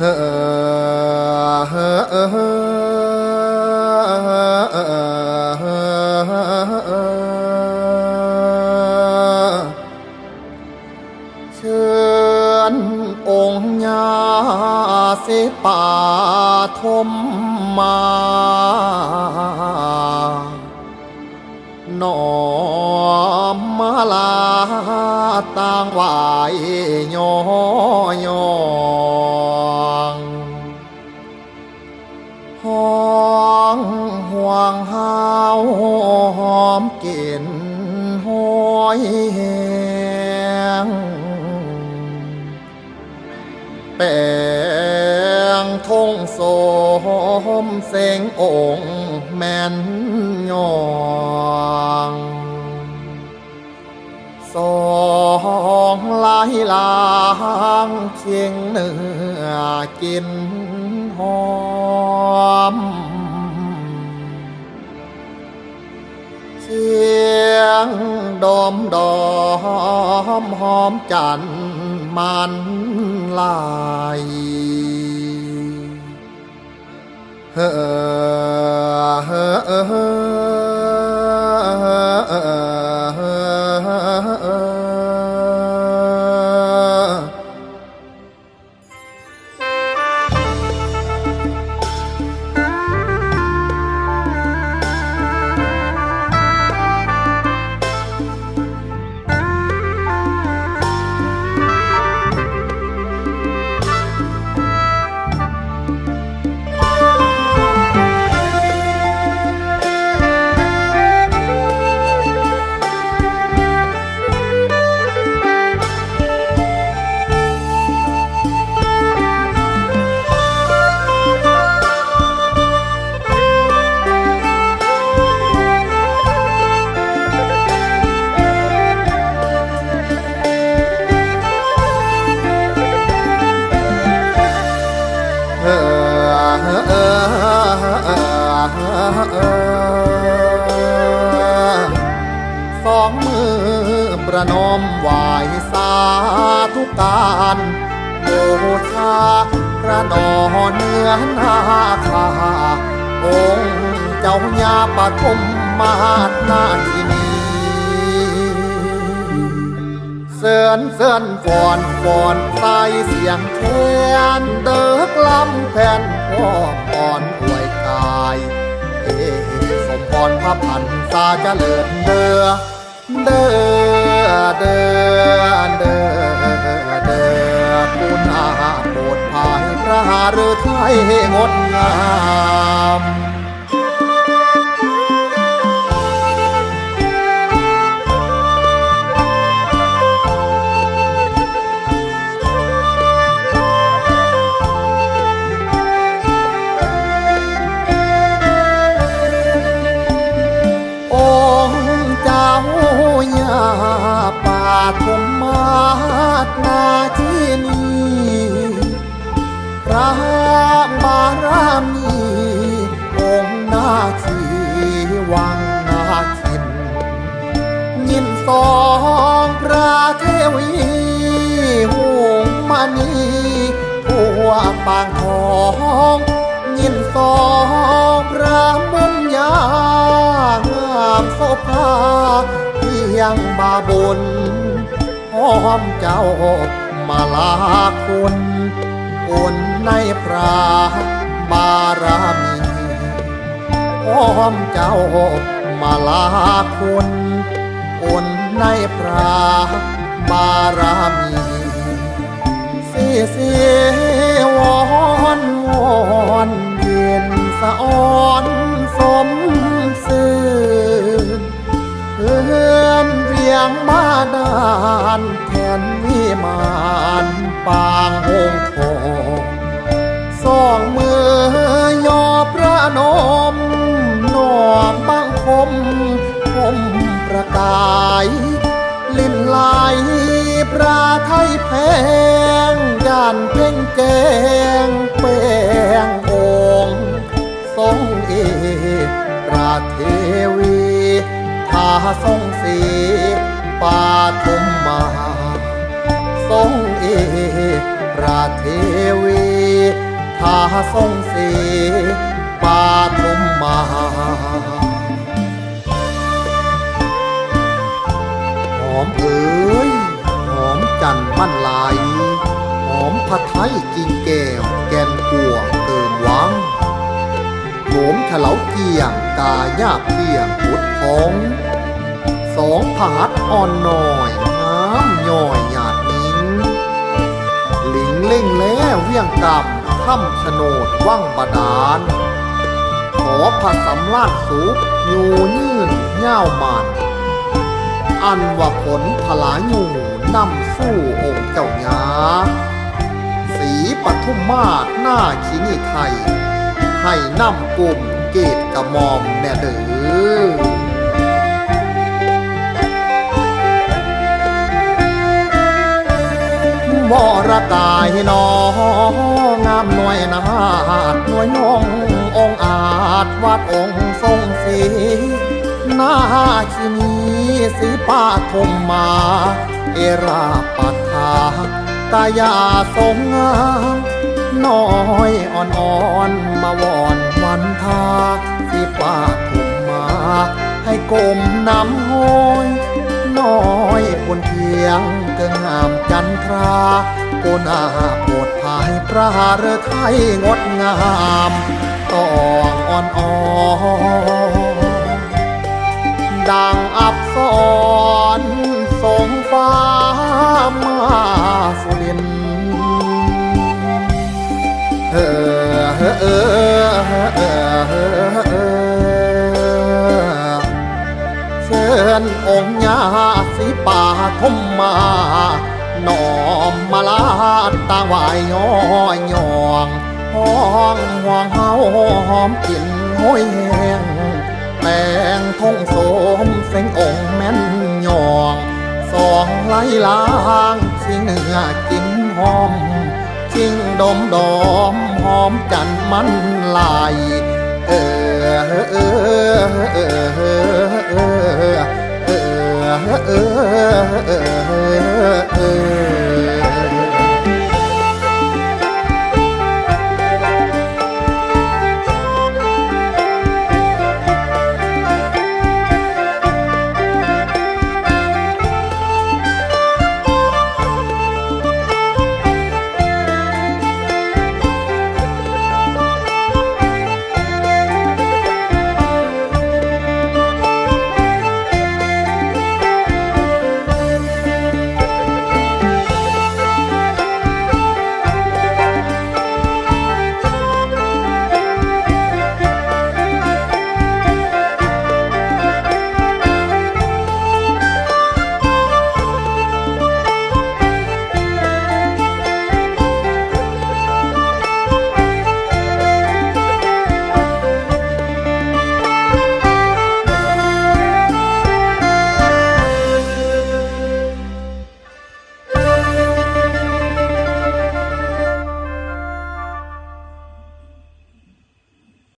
เฮ้อเฮ้อเฮ้อเฮ้อเชิญองค์ญาสิป่าทมมานอมมาลาต่างไหวายอยอ กินห้อยแหงแปงทงโสมเสงองค์แม่นยองสองลายลางเคียงเนื้อกินหอม งดอมดอมหอมจันมันลายเฮ้อ สองมือประนมไหวสาธุการโอชาพระนอเนื้อนาคาองค์เจ้าญาปฐมมาศนาที่นี้เสือนเสือนฟอนฟอนใส่เสียงแคนเดิกลำแผ่นพ่ออ่อนอว รพระพันษาเจริศเดือเดือเดือเดือเดือปุณาโปรดภายพระหฤทัยงดงามาทมมาศนาที่นี้พระบารมีองค์นาทีวังนาคินยินสองพระเทวีหงมณีทั่วปางทองยินสองพระมุญญางามโสภาเพียงบาบนห อมเจ้ามาลาคุณอุ่นในพระบารมีหอมเจ้ามาลาคุณอุ่นในพระบารมีสีสี มานปางหงทองสองมือยอประนมนอบบังคมคมประกาย ลิ้นไหลปราไทยแพงย่านเพ่งแกงแป้งองทรงเอราเทวีทาทรงสี รงเอราเทวีทาทรงสีปาทุมมาหอมเอ๋ยหอมจันมั่นลายหอมผัดไทยกินแก้วแกนกัวเติมวังโหมเถลาเกียงกายาเพียงพุดพอง สองผาดอ่อนหน่อยน้ำย่อยหยาดนิ้งหลิง เล่งแล้เวียงกำค่ำชะโนดว่างบาดาล ขอผสำลาดสุกอยู่ยื่นเง่ามันอันว่าผลพลาอยู่นำสู้องค์เจ้าหญาสีปทุมมาศหน้าขีนีไทย ให้นำกลุ่มเกตกระมอมแน่เด้อ มรกายน้องงามหน่วยนาดหน่วยน้ององอาจวาดองค์ทรงสีหน้าชินีสีปาทมมา เอราปัทาตายาทรงงามน้อยอ่อนๆมาวอนวันทาสีปาทมมา ให้กลมน้ำห้อย น้อยบนเพียง เกิงงามจันทราโกนาโปรดภายพระหฤทัยงดงามต้องอ่อนอ่อนดังอับสอน ป่มมาน้อมมาลาดตางไหวายย้อยยองห้องห่วงเฮาหอมกลิ่นห้อยแห้งแต่งทงโสมเสียงองแม่นยองสองไหลล้างสิงเนื้อกินหอมชิงดมดอมหอมจันมันลายเออเออเออเออ เออ